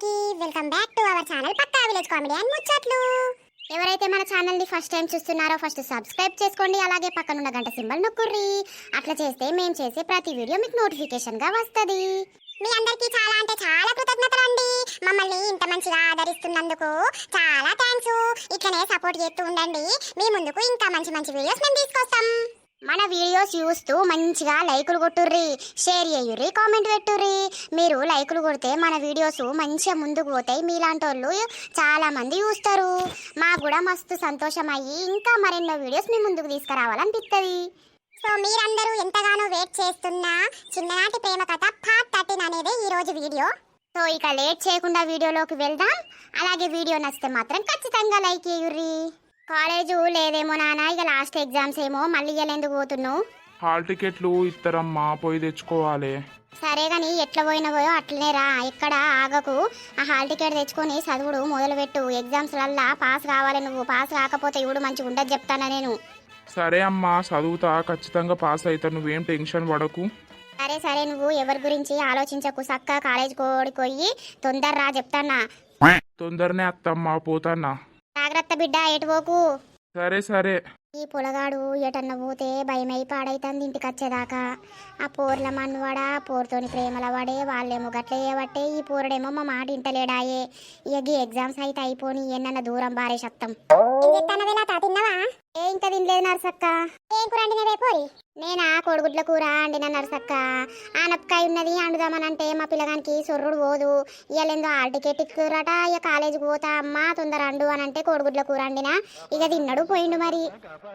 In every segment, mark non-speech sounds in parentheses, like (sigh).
అందరికీ welcome back to our channel Pakka village comedy and ముచ్చట్లు. ఎవరైతే మన ఛానల్ని ఫస్ట్ టైం చూస్తున్నారో ఫస్ట్ సబ్స్క్రైబ్ చేసుకోండి అలాగే పక్కనున్న గంట సింబల్ నొక్కుర్రి. అట్లా చేస్తే మేము చేసే ప్రతి వీడియో మీకు నోటిఫికేషన్గా వస్తది. మీ అందరికీ చాలా అంటే చాలా కృతజ్ఞతలు అండి మమ్మల్ని ఇంత మంచిగా ఆదరిస్తున్నందుకు చాలా థ్యాంక్స్ ఇట్లనే సపోర్ట్ చేస్తూ ఉండండి. మీ ముందుకు ఇంకా మంచి మంచి వీడియోస్ మేము తీసుకొస్తాం. మన వీడియోస్ చూస్తూ మంచిగా లైకులు కొట్టుర్రి షేర్ చేయుర్రి కామెంట్ పెట్టుర్రి. మీరు లైకులు కొడితే మన వీడియోస్ మంచిగా ముందుకు పోతాయి. మీలాంటి వాళ్ళు చాలా మంది చూస్తారు. మాకు కూడా మస్తు సంతోషం అయ్యి ఇంకా మరెన్నో వీడియోస్ మీ ముందుకు తీసుకురావాలనిపిస్తుంది సో మీరందరూ ఎంతగానో వెయిట్ చేస్తున్న చిన్ననాటి ప్రేమ కథ పార్ట్ థర్టీన్ అనేది ఈ రోజు వీడియో. సో ఇక లేట్ చేయకుండా వీడియోలోకి వెళ్దాం. అలాగే వీడియో నచ్చితే మాత్రం ఖచ్చితంగా లైక్ చేయుర్రి. కాలేజు లేదేమో నాన్న ఇక లాస్ట్ ఎగ్జామ్స్ ఏమో మళ్ళీ ఎందుకు పోతున్నావు? హాల్ టికెట్లు ఇస్తారమ్మా పోయి తెచ్చుకోవాలి. సరే కానీ ఎట్లా పోయినవో అట్లనే రా ఎక్కడ ఆగకు. ఆ హాల్ టికెట్ తెచ్చుకొని చదువుడు మొదలుపెట్టు. ఎగ్జామ్స్లల్లా పాస్ కావాలి నువ్వు పాస్ కాకపోతే ఇవుడు మంచిగా ఉండదు చెప్తానా నేను? సరే అమ్మా చదువుతా ఖచ్చితంగా పాస్ అవుతా నువ్వేం టెన్షన్ పడకు. సరే సరే నువ్వు ఎవరి గురించి ఆలోచించకు సక్క కాలేజ్ కోడి పోయి తొందర రా చెప్తానా? తొందరనే అత్తమ్మా పోతాన్నా జాగ్రత్త బిడ్డ ఎటు పోకు? సరే సరే. ఈ పొలగాడు ఎటన్న పోతే భయమై పాడైతుంది ఇంటికి వచ్చేదాకా ఆ పోర్ల మన్నువాడా పోరుతోని ప్రేమల వాడే వాళ్ళేమో గట్ల చేయబట్టే ఈ పోరుడేమో మా మాట ఇంటలేడాయే ఇక ఈ ఎగ్జామ్స్ అయితే అయిపోని ఎన్న దూరం బారే తినలేదు నరసక్క? ఏం కూర అండినవే పోరి? నేనా కోడిగుడ్ల కూర అండిన నరసక్క. ఆనపకాయ ఉన్నది అండుదామనంటే మా పిల్లగానికి సొర్రుడు పోదు. ఇయ్యాలేందో ఆల్ టికెట్ ఇక్కురట ఇక కాలేజీకి పోతా అమ్మా తొందర అండు అని అంటే కోడిగుడ్ల కూర అండినా ఇక తిన్నాడు పోయిండు మరి.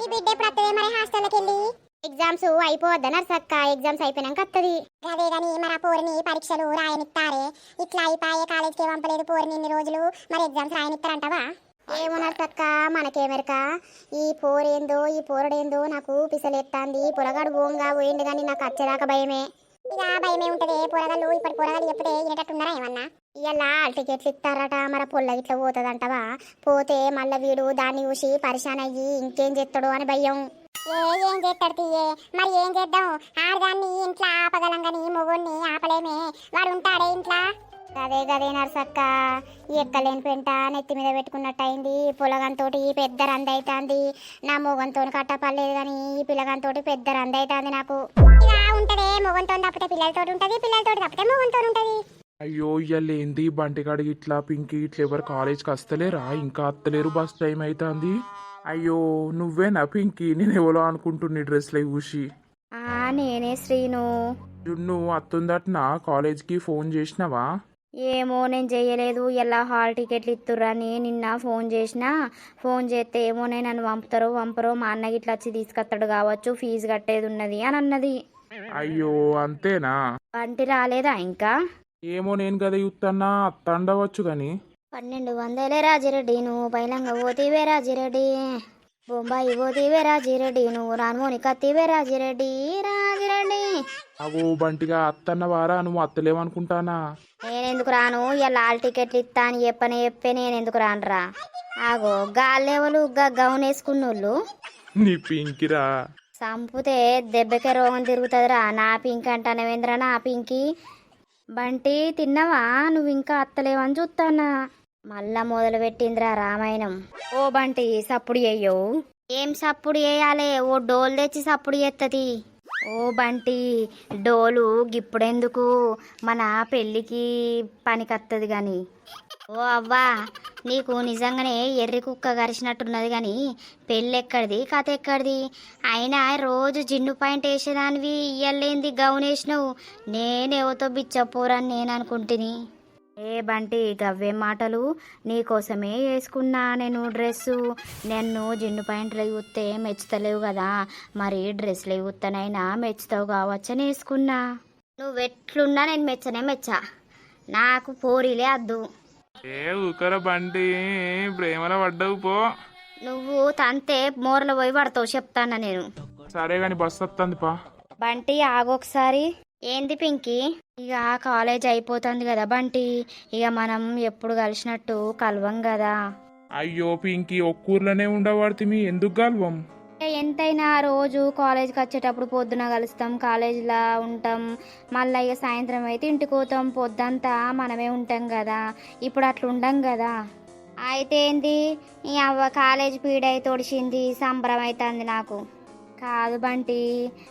ఈ బిడ్డ ఎప్పుడు వస్తుంది మరి హాస్టల్కి వెళ్ళి ఎగ్జామ్స్ అయిపోవద్దా నర్సక్క? ఎగ్జామ్స్ అయిపోయినాక వస్తుంది అదే కానీ మరి ఆ పోరిని పరీక్షలు రాయనిస్తారే ఇట్లా అయిపోయే కాలేజ్కి పంపలేదు పోరిని ఇన్ని రోజులు. మరి ఎగ్జామ్స్ రాయనిస్తారంటావా ఏమో నర్సక్క మనకేమెరక? ఈ పోరేందో ఈ పోరడేందో నాకు పిసలేస్తాంది పొరగాడు గోంగా పోయిండు కానీ నాకు వచ్చేదాకా భయమే. ఇక భయమే ఉంటది. పొరగాళ్ళు ఇప్పటి పొరగాళ్ళు చెప్తే వినేటట్టున్నారా ఏమన్నా? ఇలా టికెట్లు ఇస్తారట మరి పొల్ల ఇట్లా పోతుందంటవా? పోతే మళ్ళీ వీడు దాన్ని చూసి పరిశాన్ అయ్యి ఇంకేం చేస్తాడు అని భయం. ఏ ఏం చేస్తాడు తీయే? మరి ఏం చేద్దాం? ఆడదాన్ని ఇంట్లో ఆపగలం కానీ మొగుడిని ఆపలేమే. వాడు ఉంటాడే ఇంట్లో? అదే గదే నర్సక్క ఎక్కలేని పెంట నెత్తి మీద పెట్టుకున్నట్టు అయింది పొలగంతో పెద్ద రంది అవుతుంది నా మొగంతో కట్టపర్లేదు కానీ ఈ పిల్లగంతో పెద్ద రంది అవుతుంది నాకు. ఇలా ఉంటదే మొగంతో తప్పితే పిల్లలతో ఉంటది పిల్లలతో తప్పితే మొగంతో ఉంటది. అయ్యో ఇయ్యాల ఏంది బంటికాడికి ఇట్లా పింకి ఇట్లా ఎవరు కాలేజ్కి వస్తలేరా? ఇంకా వస్తలేరు బస్ టైం అవుతుంది అయ్యో నువ్వేనా పింకి? నేను ఎవరో అనుకుంటున్నా ఈ డ్రెస్లో చూసి ఆ నేనే శ్రీను. జున్ను అత్తుందట్నా? కాలేజ్కి ఫోన్ చేసినావా? ఏమో నేను చేయలేదు. ఎలా హాల్ టికెట్లు ఇస్తుర్రని నిన్న ఫోన్ చేసిన. ఫోన్ చేస్తే ఏమో నేను నన్ను పంపుతారో పంపరో మా అన్న గిట్ల వచ్చి తీసుకొస్తాడు కావచ్చు ఫీజు కట్టేది ఉన్నది అని అన్నది. అయ్యో అంతేనా? వంటి రాలేదా ఇంకా? ఏమో నేను కదా చూస్తున్నా అత్తండవచ్చు కానీ పన్నెండు వందలే రాజిరెడ్డి నువ్వు బయలంగా పోతీవే రాజిరెడ్డి. బొంబాయి పోతీవే రాజిరెడ్డి నువ్వు రానుమోని కత్తివే రాజిరెడ్డి రాజిరెడ్డి అగో బంటిగా అత్తన్న వారా నువ్వు అత్తలేమనుకుంటానా నేనెందుకు రాను? ఇలా హాల్ టికెట్లు ఇస్తా అని చెప్పని చెప్పే నేనెందుకు రానురా? ఆగో గాల్లెవలు గౌన్ వేసుకున్నోళ్ళు నీ పింకిరా. సంపుతే దెబ్బకే రోగం తిరుగుతుందిరా. నా పింక్ అంటానవేంద్రా నా పింకి. బంటి తిన్నావా? నువ్వు ఇంకా అత్తలేవని చూస్తానా మళ్ళా మొదలు పెట్టిందిరా రామాయణం. ఓ బంటి సప్పుడు చెయ్యో ఏం సప్పుడు చేయాలి ఓ డోలు తెచ్చి సప్పుడు చేస్తుంది ఓ బంటి డోలు గిప్పుడెందుకు? మన పెళ్ళికి పనికత్తది గాని. ఓ అవ్వా నీకు నిజంగానే ఎర్రి కుక్క గరిచినట్టున్నది కానీ పెళ్ళి ఎక్కడిది కథ ఎక్కడిది అయినా రోజు జిన్ను పాయింట్ వేసేదానివి ఇయ్యలేంది గౌన్ వేసినావు నేనేవతో బిచ్చపోరని నేను అనుకుంటుని. ఏ బంటి గవ్వే మాటలు నీకోసమే వేసుకున్నా నేను డ్రెస్సు. నన్ను జిన్ను పాయింట్లు చూస్తే మెచ్చుతలేవు కదా. మరి డ్రెస్సులు చూస్తేనైనా మెచ్చుతావు కావచ్చని వేసుకున్నా. నువ్వు ఎట్లున్నా నేను మెచ్చనే మెచ్చా. నాకు పోరీలే అద్దు. ఏ ఊకర బంటి ప్రేమలో పడ్డవు పో. నువ్వు తంతే మోరలో పోయి పడతావు చెప్తాను నేను. సరే గాని బస్ వస్తుంది పా. బంటి ఆగొకసారి ఏంది పింకి? ఇక కాలేజ్ అయిపోతుంది కదా బంటి. ఇక మనం ఎప్పుడు కలిసినట్టు కలవం కదా అయ్యో పింకి ఒక్కూర్లోనే ఉండబడితే ఎందుకు గల్వం ఏ ఎంతైనా రోజు కాలేజ్కి వచ్చేటప్పుడు పొద్దున కలుస్తాం కాలేజీలో ఉంటాం. మళ్ళీ ఇక సాయంత్రం అయితే ఇంటికి పోతాం. పొద్దంతా మనమే ఉంటాం కదా ఇప్పుడు అట్లా ఉండం కదా అయితే ఏంది? ఈ అవ్వ కాలేజ్ పీడై తొడిచింది సంబరం అవుతుంది నాకు. కాదు బంటి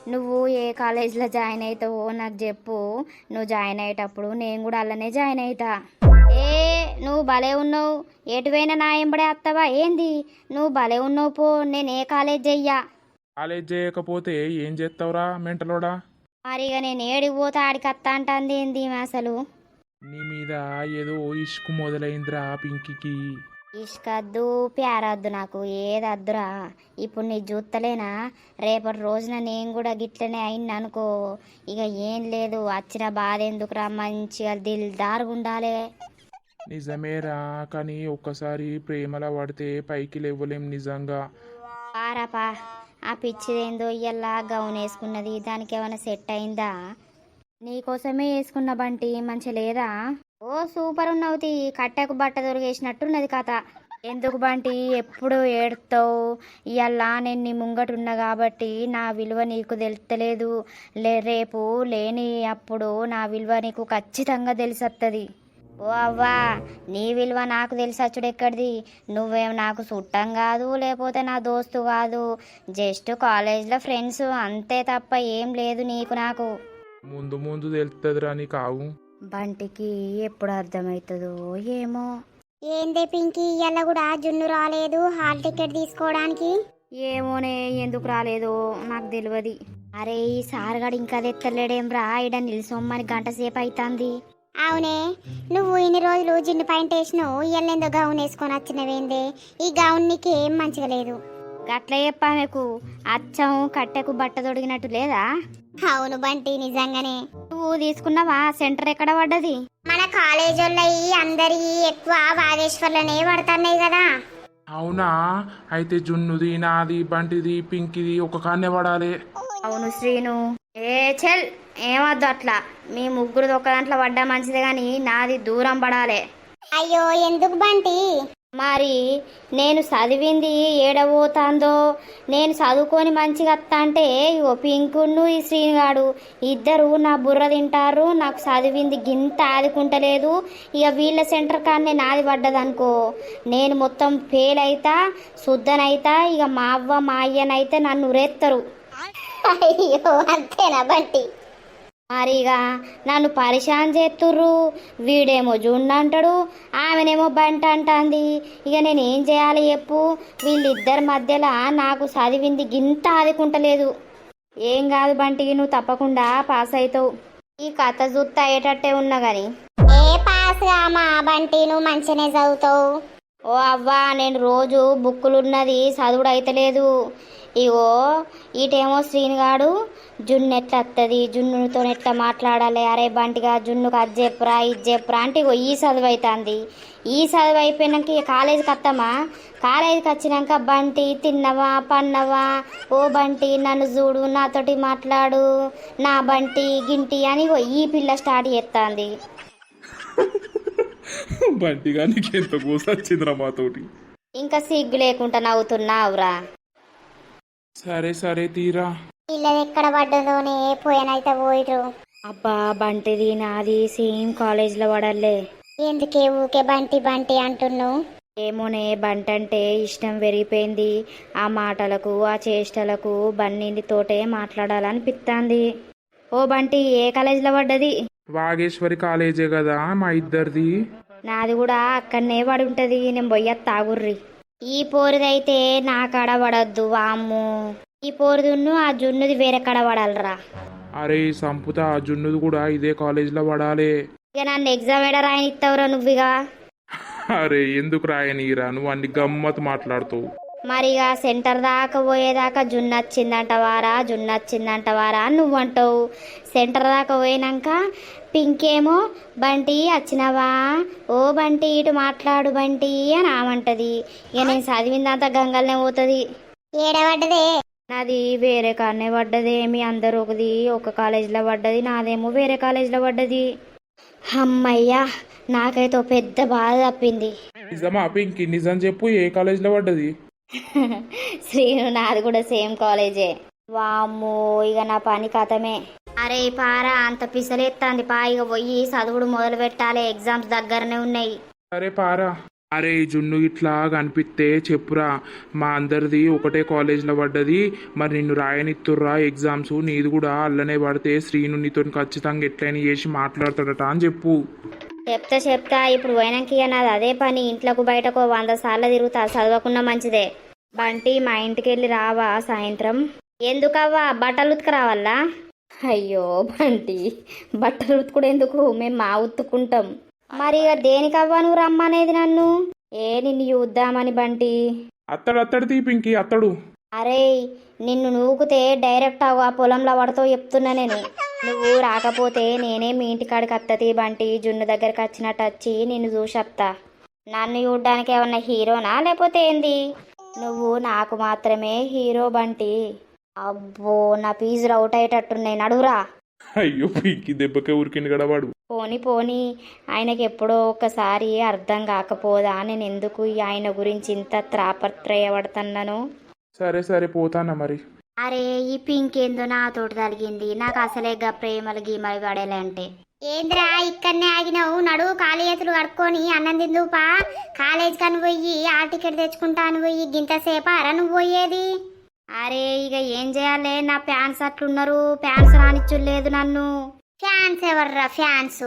నువ్వు ఏ కాలేజీలో జాయిన్ అవుతావో నాకు చెప్పు. నువ్వు జాయిన్ అయ్యేటప్పుడు నేను కూడా అలానే జాయిన్ అవుతా ఏ నువ్వు భలే ఉన్నావు. ఎటువైనా నా ఎంబడే వస్తావా ఏంది? నువ్వు భలే ఉన్నావు పో. నేను ఏ కాలేజ్ చెయ్యా? కాలేజ్ చేయకపోతే ఏం చేస్తావురా మెంటలోడా? మరి ఇక నేను ఏడికి పోతా ఆడికి వస్తా అంటుంది ఏంది అసలు? నీ మీద ఏదో ఇష్కు మొదలైందిరా పింకీకి. ఇసుకద్దు ప్యారద్దు నాకు ఏది అద్దురా ఇప్పుడు నీ చూస్తలేనా రేపటి రోజున నేను కూడా గిట్లనే అయింది అనుకో ఇక ఏం లేదు వచ్చిన బాధ ఎందుకురా? మంచిగా దిల్దారుగా ఉండాలి. నిజమేరా కానీ ఒక్కసారి ప్రేమలో పడితే పైకి లేవలేం నిజంగా. పారాపా ఆ పిచ్చిదేందో ఇయ్యల్లా గౌన్ వేసుకున్నది దానికి ఏమైనా సెట్ అయిందా? నీకోసమే వేసుకున్న బంటి మంచి లేదా? ఓ సూపర్ ఉన్నవుతి కట్టెకు బట్ట దొరికేసినట్టున్నది కథ. ఎందుకు బంటి? ఎప్పుడు ఏడుతావు? ఇవాళ నేను నీ ముంగటున్నా కాబట్టి నా విలువ నీకు తెలుస్తలేదు లే రేపు లేని అప్పుడు నా విలువ నీకు ఖచ్చితంగా తెలిసొస్తుంది ఓ అవ్వా నీ విలువ నాకు తెలిసచ్చుడు ఎక్కడిది? నువ్వేం నాకు చుట్టం కాదు లేకపోతే నా దోస్తు కాదు. జస్ట్ కాలేజ్లో ఫ్రెండ్స్ అంతే తప్ప ఏం లేదు నీకు నాకు. ముందు ముందు తెలుస్తుందిరా నీకు ఆవు. బంటికి ఎప్పుడు అర్థమవుతుందో ఏమో. ఏందే పింకీ ఇయ్యాల కూడా జున్ను రాలేదు హాల్ టికెట్ తీసుకోవడానికి? ఏమోనే ఎందుకు రాలేదో నాకు తెలియదు అరే ఈ సార్గాడు ఇంకా తెత్తలేడేం రా? ఇడ నిల్సొమ్మని గంట సేపు అవుతుంది అవునే నువ్వు ఇన్ని రోజులు జిన్ను పాయింట్ వేసినావు ఇయ్యాలేందో గౌన్ వేసుకొని వచ్చినవేందే? ఈ గౌన్ నీకు ఏం మంచిగా లేదు. గట్ల చెప్పామెకు అచ్చం కట్టెకు బట్ట తొడిగినట్టు లేదా? అవును బంటి నిజంగానే. నువ్వు తీసుకున్నావా? సెంటర్ ఎక్కడ పడ్డది? మన కాలేజీలయి అందరి ఎక్కువ వాగేశ్వర్లనే పడుతున్నాయి కదా. అవునా? అయితే జున్నుది నాది బంటిది పింకిది ఒక కాన్నే పడాలి. అవును శ్రీను. ఏ చెల్ ఏమొద్దు అట్లా? మీ ముగ్గురు ఒక దాంట్లో పడ్డా మంచిదే కానీ నాది దూరం పడాలి. అయ్యో ఎందుకు బంటి? మరి నేను చదివింది ఏడబోతాందో నేను చదువుకొని మంచిగా వస్తా అంటే ఓ పింకును ఈ శ్రీనుగాడు ఇద్దరు నా బుర్ర తింటారు నాకు చదివింది గింత ఆదుకుంటలేదు. ఇక వీళ్ళ సెంటర్ కానీ నాది పడ్డదనుకో. నేను మొత్తం ఫెయిల్ అవుతా శుద్ధనైతా ఇక మా అవ్వ మా అయ్యనైతే నన్ను ఉరేత్తరు అయ్యో అంతేనా బట్టి? మరిగా నన్ను పరిశాన్ చేస్తుర్రు వీడేమో జుండు అంటాడు ఆమెనేమో బంట అంటాంది. ఇక నేను ఏం చేయాలి చెప్పు. వీళ్ళిద్దరి మధ్యలో నాకు చదివింది గింత ఆదుకుంటలేదు. ఏం కాదు బంటి నువ్వు తప్పకుండా పాస్ అవుతావు ఈ కథ చూస్తే అయ్యేటట్టే ఉన్నా కానీ ఏ పాస్ మా బంటి నువ్వు మంచిగానే చదువుతావు? ఓ అవ్వా నేను రోజు బుక్కులున్నది చదువుడు అయితలేదు. ఇగో ఇటేమో శ్రీనిగాడు జున్ను ఎట్లా వస్తుంది జున్నుతో ఎట్లా మాట్లాడాలి? అరే బంటిగా జున్నుకు అది చెప్పురా ఇది చెప్పురా అంటే ఇగో ఈ చదువు అవుతుంది ఈ చదువు అయిపోయినాక ఇక కాలేజీకి వస్తామా కాలేజీకి వచ్చినాక బంటి తిన్నవా పన్నవా? ఓ బంటి నన్ను చూడు నాతోటి మాట్లాడు. నా బంటి గింటి అని ఇగో ఈ పిల్ల స్టార్ట్ చేస్తుంది బంటిగా నీకు ఎంత మాతోటి? ఇంకా సిగ్గు లేకుండా నవ్వుతున్నావురా. సరే సరే తీరా. వీళ్ళది ఎక్కడ పడ్డదోనే పోయానైతే పోయిరు అబ్బా బంటిది నాది సేమ్ కాలేజ్లో పడలే. ఎందుకే ఊకే బంటి బంటి అంటున్నావు ఏమోనే బంట అంటే ఇష్టం పెరిగిపోయింది. ఆ మాటలకు ఆ చేష్టలకు బన్నీతోటే మాట్లాడాలనిపిస్తుంది ఓ బంటి ఏ కాలేజీలో పడ్డది? వాగేశ్వరి కాలేజే కదా మా ఇద్దరిది. నాది కూడా అక్కడనే పడి ఉంటుంది. నేను పోయ్య తాగుర్రి. ఈ పోరిదైతే నా కాడ పడద్దు వామ్ము. ఈ పోరిదున్ను ఆ జున్నుది వేరే కాడ పడాలరా అరే సంపుత ఆ జున్నుది కూడా ఇదే కాలేజీలో పడాలి. ఇక నన్ను ఎగ్జామ్ ఎడ రాయనిస్తావురా నువ్వుగా? అరే ఎందుకు రాయనీరా నువ్వు అన్ని గమ్మత్ మాట్లాడుతావు మరిగా సెంటర్ దాకా పోయేదాకా జున్ను వచ్చిందంటవారా జున్ను వచ్చిందంటవారా అని నువ్వు అంటావు. సెంటర్ దాకా పోయినాక పింకేమో బంటి వచ్చినవా? ఓ బంటి ఇటు మాట్లాడు బంటి అని ఆమంటది ఇక నేను చదివిందంతా గంగల్నే పోతుంది. ఏడబడ్డదే నాది వేరే కాడనే పడ్డది. మీ అందరు ఒకది ఒక కాలేజీలో పడ్డది. నాదేమో వేరే కాలేజీలో పడ్డది. అమ్మయ్యా నాకైతే పెద్ద బాధ తప్పింది. నిజమా పింకి? నిజం చెప్పు ఏ కాలేజీలో పడ్డది? (laughs) శ్రీను నాది కూడా సేమ్ కాలేజే. వామ్మో ఇక నా పని కథమే. అరే పారా అంత పిసలేస్తాంది పా ఇక పోయి చదువుడు మొదలు పెట్టాలి ఎగ్జామ్స్ దగ్గరనే ఉన్నాయి. అరే పారా. అరే ఈ జున్ను ఇట్లా కనిపిస్తే చెప్పురా మా అందరిది ఒకటే కాలేజ్లో పడ్డది మరి నిన్ను రాయనిత్తుర్రా ఎగ్జామ్స్ నీది కూడా అల్లనే పడితే శ్రీను నీతో ఖచ్చితంగా ఎట్లయినా చేసి మాట్లాడతాడట అని చెప్పు. చెప్తా చెప్తా ఇప్పుడు పోయినాక ఇక నాది అదే పని. ఇంట్లోకి బయటకు వంద సార్లు తిరుగుతా. చదవకుండా మంచిదే. బంటి మా ఇంటికి వెళ్ళి రావా సాయంత్రం? ఎందుకవ్వా? బట్టలు ఉతుకురావాలా? అయ్యో బంటి బట్టలు ఉతుకుడు ఎందుకు? మేము మా ఉతుక్కుంటాం మరి ఇక దేనికవ్వా నువ్వు రమ్మనేది నన్ను? ఏ నిన్ను చూద్దామని బంటి? అత్తడు అత్తడు తీపింకి అత్తడు. అరే నిన్ను నూకితే డైరెక్ట్ ఆ పొలంలో పడతో చెప్తున్నా నేను. నువ్వు రాకపోతే నేనే మీ ఇంటికాడికి అత్తతి బంటి జున్ను దగ్గరికి వచ్చినట్టు వచ్చి నిన్ను చూసొత్తా నన్ను చూడ్డానికి ఏమన్నా హీరోనా? లేకపోతే ఏంది? నువ్వు నాకు మాత్రమే హీరో బంటి. అబ్బో నా పీజులు అవుట్ అయ్యేటట్టున్నాయి నడువురా. అయ్యో పింకి దెబ్బకే ఉరికింది గడవాడు పోని పోని. ఆయనకి ఎప్పుడో ఒకసారి అర్థం కాకపోదా? నేను ఎందుకు ఈ ఆయన గురించి ఇంత త్రాపత్రయపడుతున్నాను? సరే సరే పోతానా మరి. అరే ఈ పింక్ ఏందో నాతోటి తలిగింది నాకు అసలే గా ప్రేమలు గీమలు గడేలే అంటే ఏంద్రా ఇక్కడనే ఆగినావు? నడు కాలు చేతులు కడుక్కొని అన్నం తిందుపా కాలేజ్ కని పోయి ఆ టికెట్ తెచ్చుకుంటాను పోయి గింతసేపు అరా నువ్వు పోయేది? అరే ఇక ఏం చేయాలి? నా ప్యాంట్స్ అట్లున్నారు. ప్యాంట్స్ రానిచ్చులేదు నన్ను. ఫ్యాన్స్ ఎవర్రా ఫ్యాన్స్?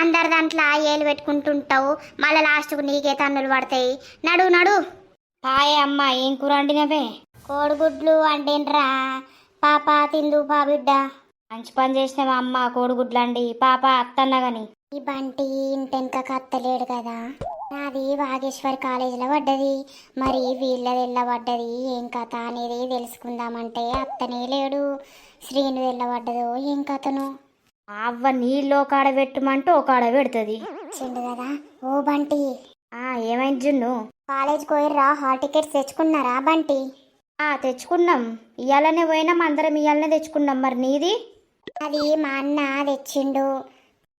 అందరి దాంట్లో ఏలు పెట్టుకుంటుంటావు. మళ్ళీ లాస్ట్కు నీకే తన్నులు పడతాయి. నడు నడు. హాయ్ అమ్మ ఏం కూర వండినవే? కోడిగుడ్లు అంటేంట్రా పాప తిందు పా బిడ్డ. మంచి పని చేసినవా అమ్మ కోడిగుడ్లండి? పాప అత్తన్న గాని. ఈ బంటి ఇంటెనక కత్తలేడు కదా. నాది వాగేశ్వర్ కాలేజీలో పడ్డది. మరి వీళ్ళది ఎల్లబడ్డది ఏం కథ అనేది తెలుసుకుందామంటే అత్తనే లేడు. శ్రీను ఎల్లబడ్డదో ఏం కథను? అవ్వ నీళ్ళు ఒక ఆడ పెట్టమంటే ఒక ఆడ పెడుతుంది. చిండు కదా ఓ బంటి. ఆ ఏమైంది జున్ను? కాలేజ్ పోయిర్రా హాల్ టికెట్స్ తెచ్చుకున్నారా బంటి? తెచ్చుకున్నాం. ఇయ్యాలనే పోయినాం అందరం ఇయ్యాలనే తెచ్చుకున్నాం. మరి నీది? అది మా అన్న తెచ్చిండు.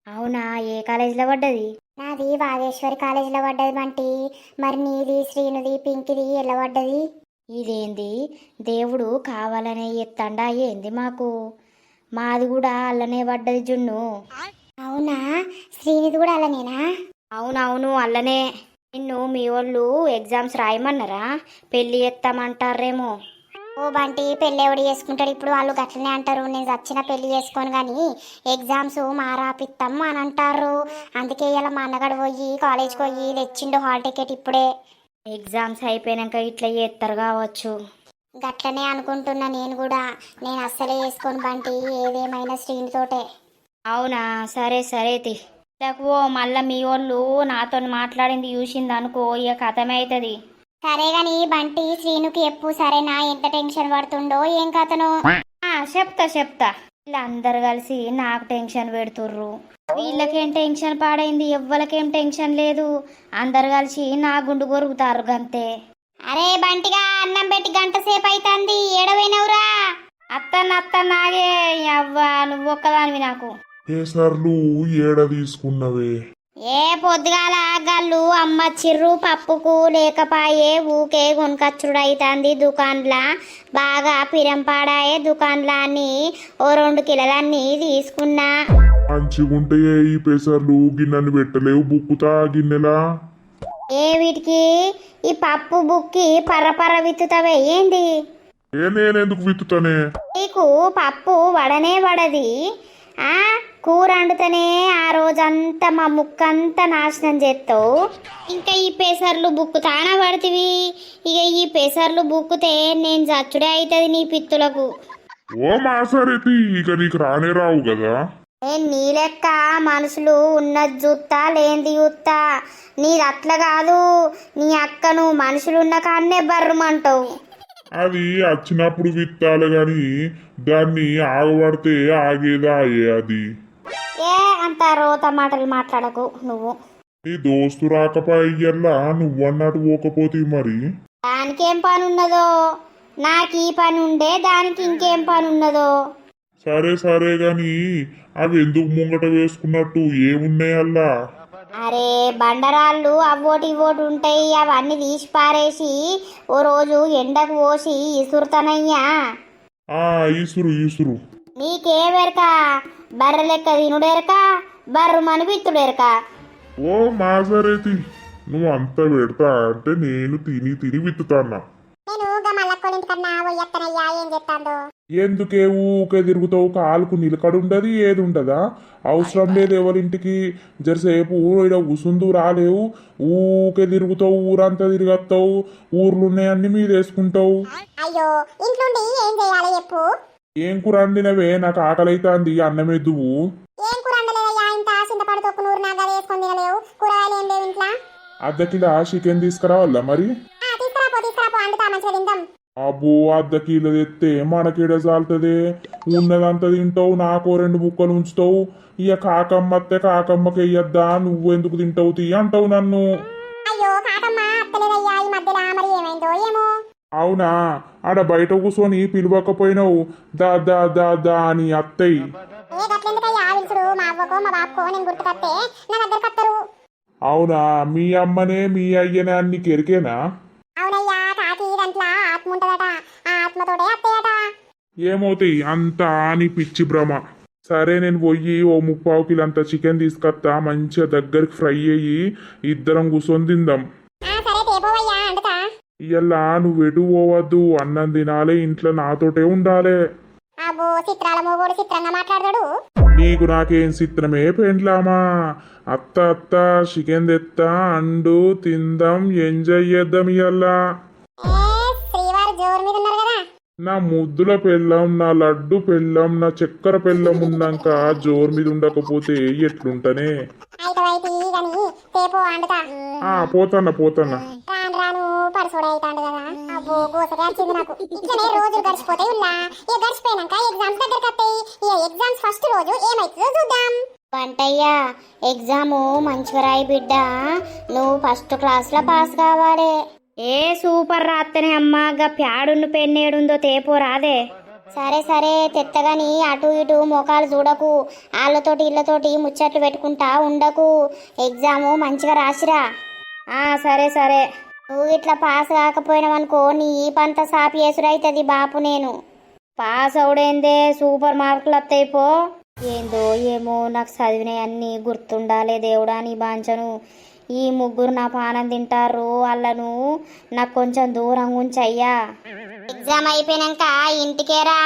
అవునా ఏ కాలేజీలో పడ్డది? నాది వాగేశ్వరి కాలేజీలో పడ్డది బంటి. మరి నీది శ్రీనుది పింకిది ఎలా పడ్డది? ఇదేంది? దేవుడు కావాలనే ఎత్తండా ఏంది మాకు? మాది కూడా అల్లనే పడ్డది జున్ను. అవునా? శ్రీనిధి కూడా అలానేనా అవునవును అల్లనే. నిన్ను మీ వాళ్ళు ఎగ్జామ్స్ రాయమన్నారా? పెళ్ళి ఎత్తామంటారేమో ఓ బంటి పెళ్ళి ఎవడు చేసుకుంటాడు? ఇప్పుడు వాళ్ళు గట్లనే అంటారు నేను చచ్చిన పెళ్ళి చేసుకోను కానీ ఎగ్జామ్స్ మారాపిస్తాం అని అంటారు. అందుకే ఇలా మా అన్నగడు పోయి కాలేజ్కి పోయి తెచ్చిండు హాల్ టికెట్ ఇప్పుడే. ఎగ్జామ్స్ అయిపోయాక ఇట్లా చేస్తారు కావచ్చు. గట్లనే అనుకుంటున్నా నేను కూడా. నేను అస్సలే చేసుకొని బంటి ఏదేమైనా శ్రీనితోటే. అవునా? సరే సరే తి. ఇలాకు ఓ మళ్ళా మీ వాళ్ళు నాతో మాట్లాడింది చూసింది అనుకో ఇక కథమే అవుతుంది సరే గాని బంటి శ్రీనుకి ఎప్పు సరేనా ఎంత టెన్షన్ పడుతుండో ఏం కథను? చెప్తా చెప్తా. వీళ్ళందరు కలిసి నాకు టెన్షన్ పెడుతుర్రు. వీళ్ళకేం టెన్షన్ పాడైంది ఎవ్వలకేం టెన్షన్ లేదు. అందరు కలిసి నా గుండు కొరుగుతారు గంతే. అరే బంటిగా అన్నం పెట్టి గంట సేపు అవుతుంది ఏడవైనవురా? అత్త నాగే అవ్వ నువ్వు ఒక్కదానివి నాకు. పేసర్లు ఏడ తీసుకున్నవే? ఏ పొద్దుగాల గల్లు అమ్మచ్చిర్రు పప్పుకు లేకపాయే ఊకే కొనుకచ్చుడు అవుతుంది దుకాన్లా. బాగా పిరంపాడాయే దుకాన్లా అని ఓ రెండు కిలోలన్నీ తీసుకున్నా. మంచిగుంటే ఈ పెసర్లు గిన్నెను పెట్టలేవు బుక్కుతా గిన్నెలా? ఏ వీటికి? ఈ పప్పు బుక్కి పర్రపర్ర విత్తుతావే ఏంది? ఏ నేనెందుకు విత్తుతానే? నీకు పప్పు వడనే వడది. కూర వండుతనే ఆ రోజంతా మా ముక్కంతా నాశనం చేస్తావు. ఇంకా ఈ పెసర్లు బుక్కు తానా పడుతుంది ఇక ఈ పెసర్లు బుక్కుతే నేను చచ్చుడే అవుతుంది నీ పిత్తులకు. ఓ మాసరైతే ఇక నీకు రానే రావు కదా? నేను నీ లెక్క మనుషులు ఉన్నది చూస్తా లేనిది చూస్తా నీది అట్లా కాదు. నీ అక్కను మనుషులు ఉన్న కాడనే బర్రమంటావు. అది వచ్చినప్పుడు విత్తాలి గాని దాన్ని ఆగబడితే ఆగేదా అయ్యే అది. ఏ అంత రోత మాటలు మాట్లాడకు నువ్వు? నీ దోస్తు రాకపోయ్యల్లా నువ్వన్నట్టు పోకపోతే మరి? దానికేం పని ఉన్నదో నాకు ఈ పని ఉండే దానికి ఇంకేం పని ఉన్నదో సరే సరే గాని అవి ఎందుకు ముంగట వేసుకున్నట్టు ఏమున్నాయల్లా? అరే బండరాళ్ళు అవ్వోటి ఇవ్వోటి ఉంటాయి అవన్నీ తీసి పారేసి ఓ రోజు ఎండకు పోసి ఇసురుతానయ్యా. ఈసురు ఈసురు నీకే వెరక బర్రె లెక్క తినుడెరక? బర్రు మనిపిత్తుడెరక? ఓ మాజరేతి నువ్వు అంత పెడతా అంటే నేను తిని తిని విత్తుతాన్నా. నేను మల్లక్కోలింటి కన్నా పోయత్తనయ్యా ఏం చెప్తాందో ఎందుకే ఊకే తిరుగుతావు? కాలుకు నిలకడుండది ఏది ఉండదా అవసరం లేదు ఎవరింటికి. జరసేపు ఈడ ఉసుందు రాలేవు. ఊకే తిరుగుతావు ఊరంతా తిరిగత్తావు. ఊర్లున్నాయన్ని మీద వేసుకుంటావు అయ్యో ఇంట్లోండి ఏం చేయాలి చెప్పు? ఏం కూర వండినవే? నాకు ఆకలైతాంది అన్నమెద్దువు. ఏం కూర వండలేదయ్యా? ఇంత చింతపడి తొక్కు నూరు నాగా వేసుకొని తినలేవు. కూరగాయలు ఏం లేవు ఇంట్లో? అర్ధ కిలో చికెన్ తీసుకురావాలా మరి? వండుతా మంచిగా అబ్బో అర్ధ కిలో తెస్తే మనకేడ చాలుతుంది ఉన్నదంతా తింటావు నాకో రెండు ముక్కలు ఉంచుతావు. ఇక కాకమ్మ అత్తే కాకమ్మకి వెయ్యొద్దా నువ్వు ఎందుకు తింటావు తీ అంటావు నన్ను. అయ్యో కాకమ్మ అత్తలేదయ్యా ఈ మధ్యలో మరి ఏమైందో ఏమో. అవునా? ఆడ బయట కూర్చొని పిలవకపోయినావు. దా దా దా దా అని అత్తయ్య. అవునా? మీ అమ్మనే మీ అయ్యనే అన్ని కెరికేనా? అవునయ్యా ఆత్మతోటే అత్తయ్యట? ఏమవుతాయి అంతా అని పిచ్చి భ్రమ. సరే నేను పోయి ఓ ముప్పావు కిలంత చికెన్ తీసుకొస్తా మంచిగా దగ్గరికి ఫ్రై అయ్యి ఇద్దరం కూర్చొని తిందాం. ఇయ్యల్లా నువ్వు ఎటు పోవద్దు అన్నం తినాలి ఇంట్లో నాతోటే ఉండాలి. నీకు నాకేం చిత్రమే పెండ్లామా? అత్త అత్త చికెన్ తెత్తా అండు తిందాం ఎంజాయ్ చేద్దాం ఇయ్యల్లా. నా ముద్దుల పెళ్ళం నా లడ్డు పెళ్ళం నా చక్కెర పెళ్ళం ఉన్నాక జోరు మీద ఉండకపోతే ఎట్లుంటనే? ఏమైతుందో చూద్దాం. వంటయ్యా ఎగ్జాము మంచిగా రాయి బిడ్డ. నువ్వు ఫస్ట్ క్లాస్లో పాస్ కావాలి. ఏ సూపర్ రాత్తనే అమ్మ గా ప్యాడున్న పెన్నేడుందో తేపో రాదే. సరే సరే తెత్తగాని అటు ఇటు మోకాలు చూడకు. వాళ్ళతోటి ఇళ్ళతోటి ముచ్చట్లు పెట్టుకుంటా ఉండకు. ఎగ్జాము మంచిగా రాసిరా? ఆ సరే సరే. నువ్వు ఇట్లా పాస్ కాకపోయినావనుకో నీ ఈ పంత సాపి అవుతుంది బాపు నేను. పాస్ అవుడేందే? సూపర్ మార్కులు వస్తాయి పో. ఏందో ఏమో నాకు చదివినవి అన్నీ గుర్తుండాలే దేవుడా నీ బాంచను ఈ ముగ్గురు నా పానం తింటారు వాళ్ళను నాకు కొంచెం దూరంగా ఉంచయ్యా. ఎగ్జామ్ అయిపోయినాక ఇంటికేరా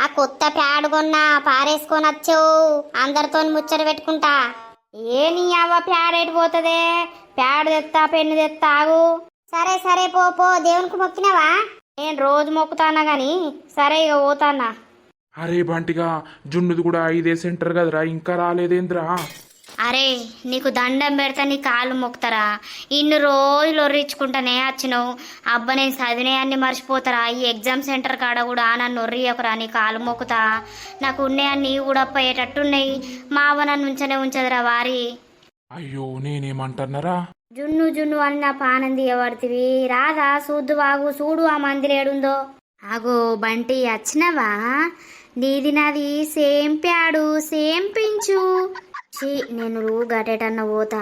ఆ కొత్త ప్యాడ్ కొన్నా పారేసుకొని వచ్చావు అందరితో ముచ్చట పెట్టుకుంటా. ఏ నీ అవ్వ ప్యాడేటి పోతుందే? ప్యాడ్ తెత్తా పెన్ను తెత్తా ఆగు. సరే సరే పో పో. దేవునికి మొక్కినావా? నేను రోజు మొక్కుతానా గాని? సరే ఇక పోతానా. అరే బంటిగా జున్నుది కూడా ఇదే సెంటర్ కదరా ఇంకా రాలేదేంద్రా? అరే నీకు దండం పెడతా నీ కాళ్ళు మొక్కుతారా? ఇన్ని రోజులు ఒర్రించుకుంటానే వచ్చినావు అబ్బా నేను చదివినే అన్ని మర్చిపోతారా? ఈ ఎగ్జామ్ సెంటర్ కాడ కూడా నన్ను ఒర్రియకురా నీ కాళ్ళు మొక్కుతా. నాకు ఉన్నాయన్నీ కూడా పోయేటట్టున్నాయి మా అవ్వ నన్ను ఉంచనే ఉంచదురా వారి. అయ్యో నేనేమంటున్నారా? జున్ను జున్ను అని నా పానం తీయబడుతుంది. రాదా చూద్దు బాగు చూడు ఆ మందిరేడుందో ఆగో బంటి వచ్చినవా నీది నాది సేమ్ ప్యాడు సేమ్ పించు. ఛీ నేను గటేటన్న పోతా.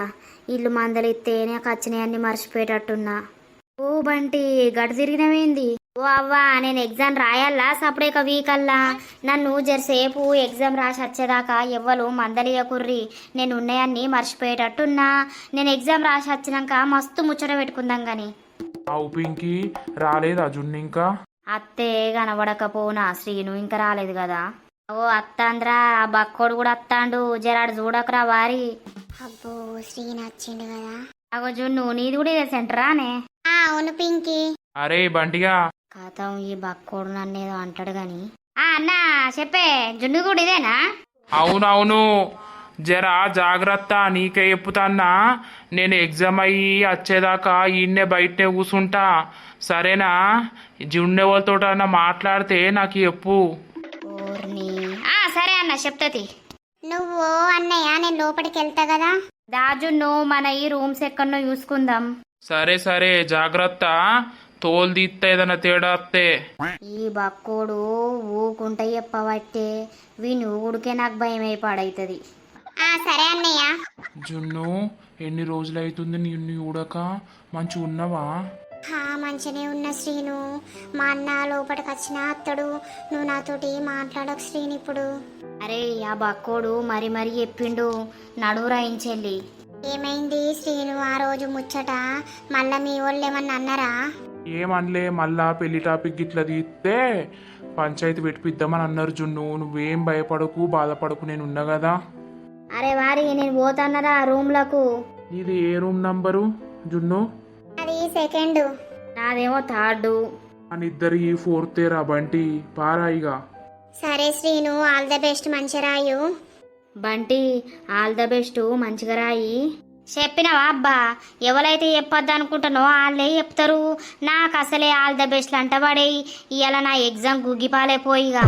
ఇల్లు మందలిస్తే నాకు వచ్చినాయన్ని మర్చిపోయేటట్టున్నా. ఓ బంటి గట తిరిగినవేంది? ఓ అవ్వా నేను ఎగ్జామ్ రాయాలా సపరేక వీక్ అల్లా నన్ను జరసేపు ఎగ్జామ్ రాసి వచ్చేదాకా ఎవ్వరు మందలియకుర్రి నేను ఉన్నాయన్ని మర్చిపోయేటట్టున్నా. నేను ఎగ్జామ్ రాసి వచ్చినాక మస్తు ముచ్చట పెట్టుకుందాం గాని. ఆ పింకి రాలేదా జున్ను ఇంకా అత్తే కనబడకపోనా శ్రీను? ఇంకా రాలేదు కదా? ఓ అత్తాంద్రా ఆ బక్కోడు కూడా అత్తాండు. జరాడు చూడకరా వారి. అబ్బో శ్రీని వచ్చిండు కదా. అగో జున్ను నీది కూడా ఇదే సెంటరానే ఆ అవును పింకీ. అరే బంటిగా. కథం ఈ బక్కోడు నన్ను ఏదో అంటాడు గాని. ఆ అన్నా చెప్పే జున్ను కూడా ఇదేనా? అవునవును. జరా జాగ్రత్త నీకే చెప్పుతాన్నా నేను ఎగ్జామ్ అయ్యి వచ్చేదాకా ఈయన్నే బయటనే కూసుంటా. సరేనా? జున్నెవరితో అన్న మాట్లాడితే నాకు చెప్పు. ఓర్ని. ఆ సరే అన్న చెప్తాది నువ్వు అన్నయ్య నేను లోపలికి వెళ్తా కదా? దాజున్ను మన ఈ రూమ్స్ ఎక్కడనో చూసుకుందాం. సరే సరే జాగ్రత్త. తోలు తీస్తే ఏదైనా తేడా వస్తే ఈ బక్కోడు ఊకుంట చెప్పబట్టే వీని ఊడికే నాకు భయం అయిపాడైతుంది. ఆ సరే అన్నయ్య. జున్ను ఎన్ని రోజులు అవుతుంది నిన్ను చూడక మంచి ఉన్నవా మంచినే ఉన్న శ్రీను. మా అన్న లోపలికి వచ్చిన అత్తడు. నువ్వు నాతోటి మాట్లాడకు శ్రీను ఇప్పుడు. అరే ఆ బక్కోడు మరి మరి చెప్పిండు. నడువు రాయించెల్లి ఏమైంది శ్రీను ఆ రోజు ముచ్చట? మళ్ళా మీ వాళ్ళు ఏమన్నా అన్నారా? ఏమనలే మళ్ళా పెళ్ళి టాపిక్ ఇట్లా తీస్తే పంచాయతీ పెట్టిపిద్దామని అన్నారు జున్ను. నువ్వేం భయపడకు బాధపడకు నేను ఉన్నా కదా. అరే వారి నేను పోతాన్నరా రూమ్లకు. నీది ఏ రూమ్ నంబరు జున్ను? సెకండ్. నాదేమో థర్డు. మన ఇద్దరి ఫోర్త్ రా బంటి? పారాయిగా సరే శ్రీను ఆల్ ద బెస్ట్ మంచి రాయు. బంటి ఆల్ ద బెస్ట్ మంచిగా రాయి. చెప్పినవా అబ్బా? ఎవరైతే చెప్పొద్దు అనుకుంటానో వాళ్ళే చెప్తారు. నాకు అసలే ఆల్ ద బెస్ట్ అంట పడేయి. ఇవాళ నా ఎగ్జామ్ గుగ్గిపాలే పోయిగా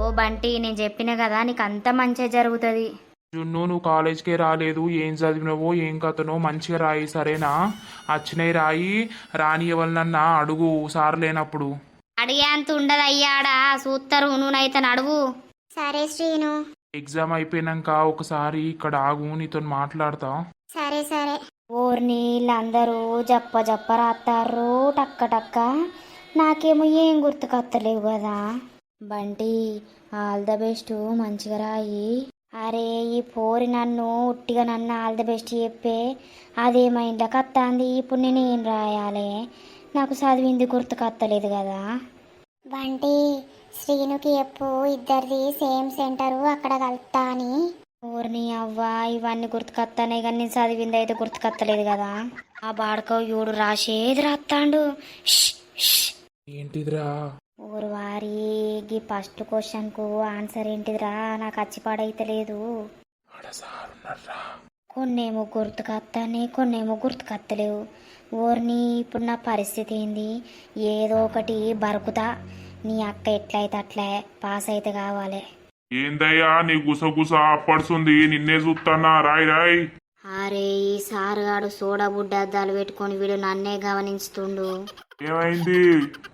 ఓ బంటి నేను చెప్పిన కదా నీకు అంత మంచిగా జరుగుతుంది. జున్ను నువ్వు కాలేజ్కే రాలేదు ఏం చదివినవో ఏం కథనో మంచిగా రాయి సరేనా? వచ్చినాయి రాయి రాని ఎవరినన్నా అడుగు సార్ లేనప్పుడు. అడిగేంత ఉండదు అయ్యాడా చూస్తారు నువ్వునైతే నడువు సరే శ్రీను. ఎగ్జామ్ అయిపోయినాక ఒకసారి ఇక్కడ ఆగు నీతో మాట్లాడతా. సరే సరే. ఓర్ని వీళ్ళందరూ జప్ప జప్ప రాస్తారు టక్క టక్క. నాకేమో ఏం గుర్తుకొత్తలేవు కదా బంటి ఆల్ ద బెస్ట్ మంచిగా రాయి. అరే ఈ పోరి నన్ను ఉట్టిగా నన్ను ఆల్ ద బెస్ట్ చెప్పే. అదేమైందా కత్తాంది. ఇప్పుడు నేను ఏం రాయాలి? నాకు చదివింది గుర్తుకొత్తలేదు కదా. బంటి శ్రీనుకి చెప్పు ఇద్దరిది సేమ్ సెంటరు అక్కడ కలుపుతా అని ఊరిని అవ్వ ఇవన్నీ గుర్తుకొస్తానే కానీ నేను చదివింది అయితే గుర్తుకొత్తలేదు కదా. ఆ బాడకో యూడు రాసేది రాస్తాండు. ఏంటిదిరా? ఊరు వారి గీ ఫస్ట్ క్వశ్చన్కు ఆన్సర్ ఏంటిదిరా? నాకు అచ్చిపాడైతలేదు. కొన్నేమో గుర్తుకొస్తానే కొన్నేమో గుర్తుకొత్తలేవు. ఊరిని ఇప్పుడు నా పరిస్థితి ఏంది? ఏదో ఒకటి బరుకుతా. నీ అక్క ఎట్లయితే అట్లే పాస్ అయితే కావాలి. ఏందయ్యా నీ గుసగుస అప్పడుస్తుంది నిన్నే చూస్తానా రాయ్ రాయ్. అరే ఈ సారుగాడు సోడా బుడ్డద్దాలు పెట్టుకొని వీడు నన్నే గమనించుతుండు. ఏమైంది?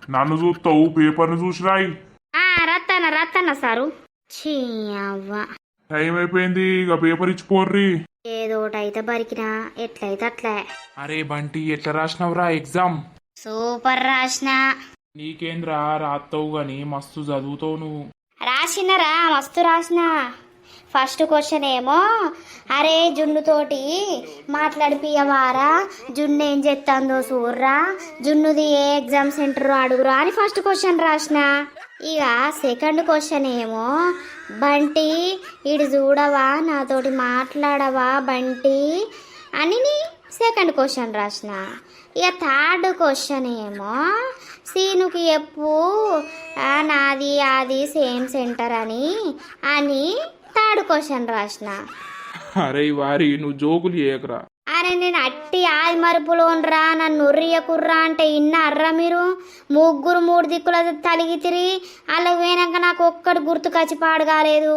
నన్ను చూస్తావు పేపర్ను చూసి రాయ్ ఆ రత్తన్న రత్తన్న సారు. టైం అయిపోయింది ఇక పేపర్ ఇచ్చిపోర్రి ఏదోటైతే బరికినా ఎట్లయితే అట్లే. అరే బంటి ఎట్లా రాసినవురా ఎగ్జామ్? సూపర్ రాసిన. నీకేంద్రా రాస్తావు గాని మస్తు చదువుతావు నువ్వు. రాసినరా మస్తు రాసిన. ఫస్ట్ క్వశ్చన్ ఏమో అరే జున్నుతోటి మాట్లాడిపియవారా జున్ను ఏం చెప్తాందో చూర్రా జున్నుది ఏ ఎగ్జామ్ సెంటర్ అడుగురా అని ఫస్ట్ క్వశ్చన్ రాసిన ఇక సెకండ్ క్వశ్చన్ ఏమో బంటి ఇడు చూడవా నాతోటి మాట్లాడవా బంటి అని సెకండ్ క్వశ్చన్ రాసిన ఇక థర్డ్ క్వశ్చన్ ఏమో సీనుకి చెప్పు నాది అది సేమ్ సెంటర్ అని అని థర్డ్ క్వశ్చన్ రాసిన. అరే వారి నువ్వు జోకులు చేయకరా. అరే నేను అట్టి ఆది మరుపులోనరా నన్ను ఉర్రియకుర్రా అంటే ఇన్నారా మీరు? ముగ్గురు మూడు దిక్కుల తలిగి తిరిగి అలా పోయినాక నాకు ఒక్కటి గుర్తుకొచ్చి పాడు కాలేదు.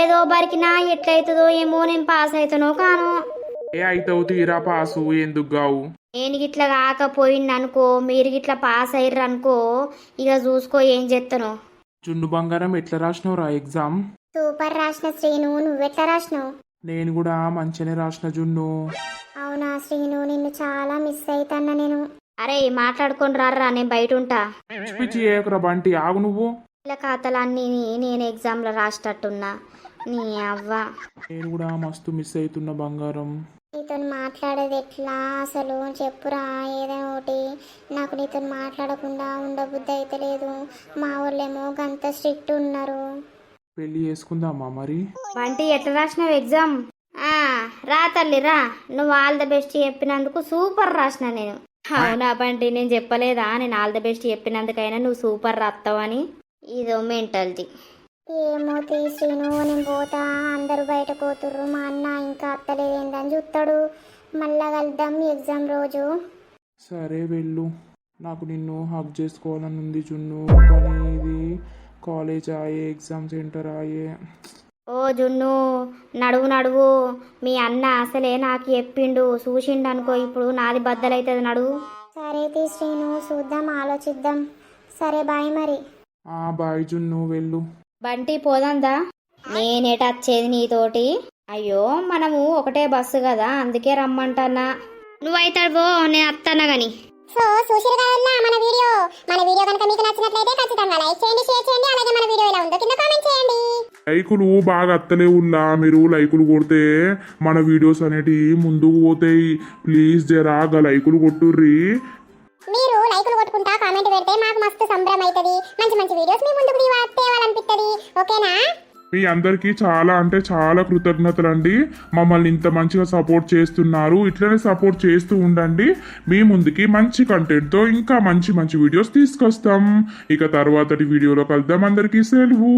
ఏదో బరికినా ఎట్లయితుందో ఏమో నేను పాస్ అవుతానో కాను. ఏ అవుతావు తీరా పాసు? ఎందుకు గావు? నేను గిట్లా కాకపోయింది అనుకో మీరు గిట్లా పాస్ అయ్యారు అనుకో ఇక చూసుకో ఏం చేస్తాను జున్ను బంగారం ఎట్లా రాసినవురా ఎగ్జామ్? సూపర్ రాసిన శ్రీను నువ్వెట్లా రాసినావు? నేను కూడా మంచిగానే రాసిన జున్ను. అవునా శ్రీను నిన్ను చాలా మిస్ అవుతాన్నా నేను. అరే మాట్లాడుకొని రారా నేను బయట ఉంటా పిచ్చి చేయకరా బంటి ఆగు నువ్వు. ఇలా ఖాతాలన్నీ నేను ఎగ్జామ్లో రాసేటట్టున్నా. నీ అవ్వ. నేను కూడా మస్తు మిస్ అవుతున్నా బంగారం. నీతో మాట్లాడేది ఎట్లా అసలు? చెప్పురా ఏదైనా ఒకటి. నాకు నీతో మాట్లాడకుండా ఉండబుద్ధి అయితే లేదు. మా వాళ్ళేమో గంత స్ట్రిక్ట్ ఉన్నారు. పెళ్ళి చేసుకుందామా మరి? బంటి ఎట్లా రాసినావు ఎగ్జామ్ ఆ, రా తల్లి రా. నువ్వు ఆల్ ద బెస్ట్ చెప్పినందుకు సూపర్ రాసిన నేను. అవునా బంటి నేను చెప్పలేదా? నేను ఆల్ ద బెస్ట్ చెప్పినందుకైనా నువ్వు సూపర్ రాస్తావని? ఇదో మెంటల్ది ఏమో తీ శ్రీను నేను పోతా. అందరూ బయట పోతుర్రు. మా అన్న ఇంకా అత్తలేదేందని చూస్తాడు మళ్ళా కలుద్దాం ఎగ్జామ్ రోజు. సరే వెళ్ళు. నాకు నిన్ను హక్ చేసుకోవాలని ఉంది జున్ను కానీ ఇది కాలేజ్ ఆయే ఎగ్జామ్ సెంటర్ ఆయే ఓ జున్ను నడువు నడువు. మీ అన్న అసలే నాకు చెప్పిండు చూసిండు అనుకో ఇప్పుడు నాది బద్దలైతుంది నడువు. సరే తీ శ్రీను చూద్దాం ఆలోచిద్దాం. సరే బాయ్ మరి. ఆ బాయ్ జున్ను వెళ్ళు. బంటి పోదందా నేనేట వచ్చేది నీతోటి. అయ్యో మనము ఒకటే బస్సు కదా అందుకే రమ్మంటానా నువ్వైతాడు పో నేను అత్తన్నా గాని సో చూసిరు కదా మన వీడియో. మన వీడియో కనుక మీకు నచ్చినట్లయితే ఖచ్చితంగా లైక్ చేయండి షేర్ చేయండి అలాగే మన వీడియో ఎలా ఉందో కింద కామెంట్ చేయండి. లైకులు బాగా అత్తలేవుల్లా మీరు లైకులు కొడితే మన వీడియోస్ అనేటివి ముందుకు పోతాయి. ప్లీజ్ జరా గా లైకులు కొట్టుర్రి. మీరు లైకులు కొట్టుకుంటా కామెంట్ పెడితే మాకు మస్తు సంబరం అవుతుంది మంచి మంచి వీడియోస్ మీ ముందుకు తేవా- తేవాలనిపిస్తుంది ఓకేనా? మీ అందరికీ చాలా అంటే చాలా కృతజ్ఞతలు అండి మమ్మల్ని ఇంత మంచిగా సపోర్ట్ చేస్తున్నారు. ఇట్లనే సపోర్ట్ చేస్తూ ఉండండి. మీ ముందుకి మంచి కంటెంట్తో ఇంకా మంచి మంచి వీడియోస్ తీసుకొస్తాం. ఇక తర్వాతటి వీడియోలో కలుద్దాం. అందరికీ సెలవు.